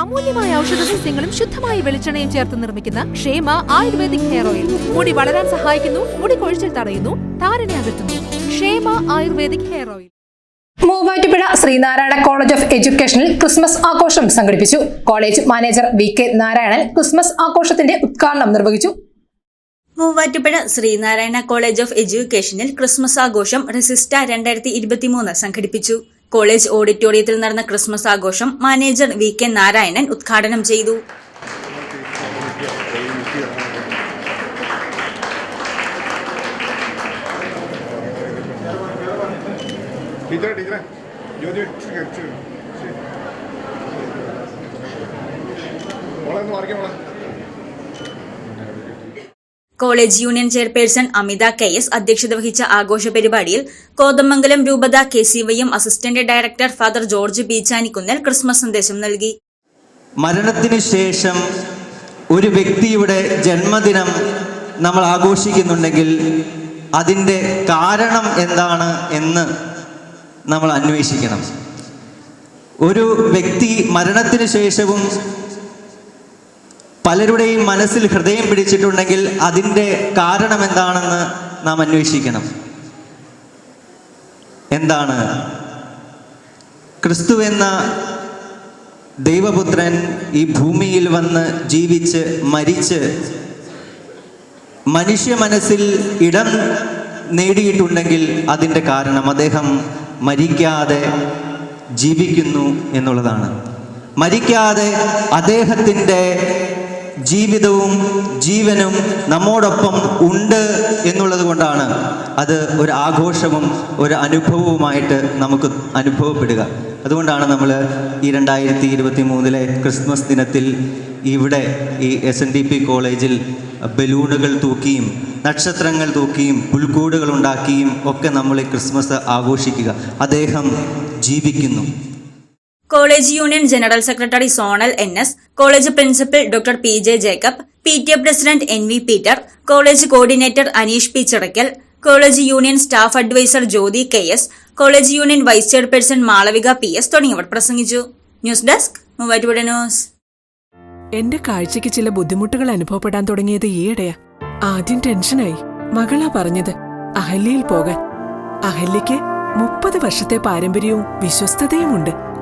അമൂല്യമായ ഔഷധ സസ്യങ്ങളും ശുദ്ധമായ വെളിച്ചെണ്ണയും ചേർത്ത് നിർമ്മിക്കുന്ന ക്ഷേമ ആയുർവേദിക് ഹെയർ ഓയിൽ. മുടി വളരാൻ സഹായിക്കുന്നു മുടി കൊഴിച്ചിൽ തടയുന്നു താരനെ അകറ്റുന്നു. Kshema ayurvedic hair oil. Muvattupuzha Sreenarayana college of എഡ്യൂക്കേഷനിൽ Christmas ആഘോഷം സംഘടിപ്പിച്ചു. College manager V K Narayanan Christmas ആഘോഷത്തിന്റെ ഉദ്ഘാടനം നിർവഹിച്ചു. മൂവാറ്റുപുഴ ശ്രീനാരായണ കോളേജ് ഓഫ് എഡ്യൂക്കേഷനിൽ ക്രിസ്മസ് ആഘോഷം റെസിസ്റ്റ രണ്ടായിരത്തി ഇരുപത്തിമൂന്ന് സംഘടിപ്പിച്ചു. കോളേജ് ഓഡിറ്റോറിയത്തിൽ നടന്ന ക്രിസ്മസ് ആഘോഷം മാനേജർ വി കെ നാരായണൻ ഉദ്ഘാടനം ചെയ്തു ടീച്ചറെ ടീച്ചറെ. ശരി. മോളെ ഒന്ന് മാറിക്കേ മോളെ college union chairperson Amitha K S അധ്യക്ഷത വഹിച്ച ആഘോഷ പരിപാടിയിൽ കോതമംഗലം രൂപത K C Y M assistant director father George Beechanikkunnel Christmas സന്ദേശം നൽകി. മരണത്തിന് ശേഷം ഒരു വ്യക്തിയുടെ ജന്മദിനം നമ്മൾ ആഘോഷിക്കുന്നുണ്ടെങ്കിൽ അതിന്റെ കാരണം എന്താണ് എന്ന് നമ്മൾ അന്വേഷിക്കണം. ഒരു വ്യക്തി മരണത്തിന് ശേഷവും പലരുടെയും മനസ്സിൽ ഹൃദയം പിടിച്ചിട്ടുണ്ടെങ്കിൽ അതിന്റെ കാരണം എന്താണെന്ന് നാം അന്വേഷിക്കണം. എന്താണ്? ക്രിസ്തു എന്ന ദൈവപുത്രൻ ഈ ഭൂമിയിൽ വന്ന് ജീവിച്ച് മരിച്ച് മനുഷ്യ മനസ്സിൽ ഇടം നേടിയിട്ടുണ്ടെങ്കിൽ അതിന്റെ കാരണം അദ്ദേഹം മരിക്കാതെ ജീവിക്കുന്നു എന്നുള്ളതാണ്. മരിക്കാതെ അദ്ദേഹത്തിന്റെ ജീവിതവും ജീവനും നമ്മോടൊപ്പം ഉണ്ട് എന്നുള്ളത് കൊണ്ടാണ് അത് ഒരു ആഘോഷവും ഒരു അനുഭവവുമായിട്ട് നമുക്ക് അനുഭവപ്പെടുക. അതുകൊണ്ടാണ് നമ്മൾ ഈ രണ്ടായിരത്തി ഇരുപത്തി മൂന്നിലെ ക്രിസ്മസ് ദിനത്തിൽ ഇവിടെ ഈ എസ് എൻ ഡി പി കോളേജിൽ ബലൂണുകൾ തൂക്കിയും നക്ഷത്രങ്ങൾ തൂക്കിയും പുൽക്കൂടുകൾ ഉണ്ടാക്കിയും ഒക്കെ നമ്മൾ ഈ ക്രിസ്മസ് ആഘോഷിക്കുക. അദ്ദേഹം ജീവിക്കുന്നു. College union general secretary Sonal N S college principal doctor P J Jacob P T A president N V Peter college coordinator Aneesh P Chirakkal college union staff adviser Jyothi K S college union vice chairperson Malavika P S തുടങ്ങിയവർ പ്രസംഗിച്ചു. News desk news. എന്റെ കാഴ്ചയ്ക്ക് ചില ബുദ്ധിമുട്ടുകൾ അനുഭവപ്പെടാൻ തുടങ്ങിയത് ഈയിടെയാ. ആദ്യം ടെൻഷനായി. മകളാ പറഞ്ഞത് അഹല്യയിൽ പോകാൻ. അഹല്യയ്ക്ക് മുപ്പത് വർഷത്തെ പാരമ്പര്യവും വിശ്വസ്തതയുമുണ്ട്.